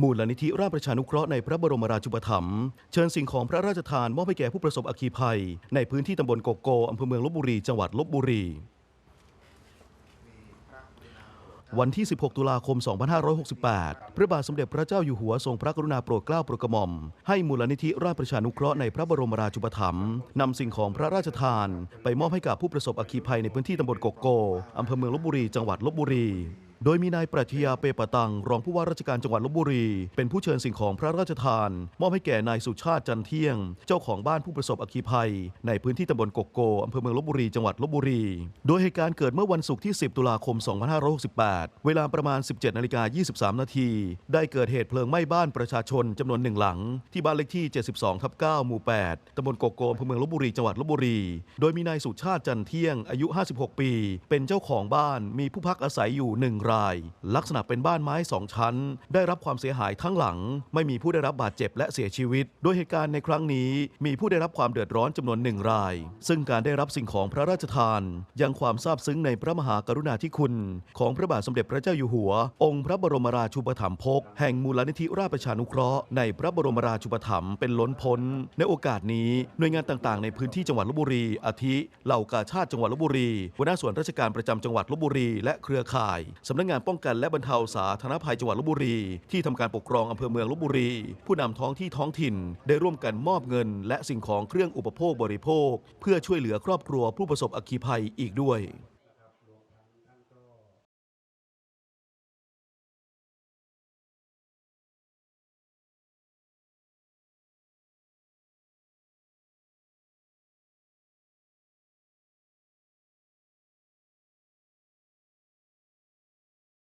มูลนิธิราชประชานุเคราะห์ในพระบรมราชูปถัมภ์เชิญสิ่งของพระราชทานมอบให้แก่ผู้ประสบอัคคีภัย ในพื้นที่ตำบลโกโกอำเภอเมืองลบบุรี จังหวัดลบบุรี วันที่ 16 ตุลาคม 2568 พระบาทสมเด็จพระเจ้าอยู่หัวทรงพระกรุณาโปรดเกล้าโปรดกระหม่อม ให้มูลนิธิราชประชานุเคราะห์ในพระบรมราชูปถัมภ์นำสิ่งของพระราชทาน ไปมอบให้กับผู้ประสบอัคคีภัยในพื้นที่ตำบลโกโกอำเภอเมืองลบบุรี จังหวัดลบบุรี โดยมีนายปรัชญาเปปะตัง รองผู้ว่าราชการจังหวัดลบบุรี เป็นผู้เชิญสิ่งของพระราชทาน มอบให้แก่นายสุชาติจันเที่ยง เจ้าของบ้านผู้ประสบอัคคีภัย ในพื้นที่ตำบลกกโกอำเภอเมืองลบบุรีจังหวัดลบบุรี โดยเหตุการณ์เกิดเมื่อวันศุกร์ที่ 10 ตุลาคม 2568 เวลาประมาณ 17นาฬิกา23 นาที ได้เกิดเหตุเพลิงไหม้บ้านประชาชนจำนวนหนึ่งหลัง ที่บ้านเลขที่ 72ทับ9หมู่ 8ตำบลกกโกอำเภอเมืองลบบุรีจังหวัดลบบุรี โดยมีนายสุชาติจันเที่ยงอายุ 56 ปี เป็นเจ้าของบ้านมีผู้พักอาศัยอยู่หนึ่งราย ลักษณะเป็นบ้านไม้สองชั้น ได้รับความเสียหายทั้งหลัง ไม่มีผู้ได้รับบาดเจ็บและเสียชีวิต โดยเหตุการณ์ในครั้งนี้มีผู้ได้รับความเดือดร้อนจำนวนหนึ่งราย ซึ่งการได้รับสิ่งของพระราชทาน ยังความซาบซึ้งในพระมหากรุณาธิคุณ ของพระบาทสมเด็จพระเจ้าอยู่หัว องค์พระบรมราชูปถัมภกแห่งมูลนิธิราชประชานุเคราะห์ในพระบรมราชูปถัมภ์เป็นล้นพ้น ในโอกาสนี้หน่วยงานต่างๆ ในพื้นที่จังหวัดลบบุรี อาทิเหล่ากาชาติจังหวัดลบบุรีหัวหน้าส่วนราชการประจำจังหวัดลบบุรีและเครือข่ายสำนักงานป้องกันและบรรเทาสาธารณภัยจังหวัดลบบุรี ที่ทำการปกครองอำเภอเมืองลบบุรี ผู้นำท้องที่ท้องถิ่น ได้ร่วมกันมอบเงิน และสิ่งของเครื่องอุปโภคบริโภค เพื่อช่วยเหลือครอบครัวผู้ประสบอัคคีภัยอีกด้วย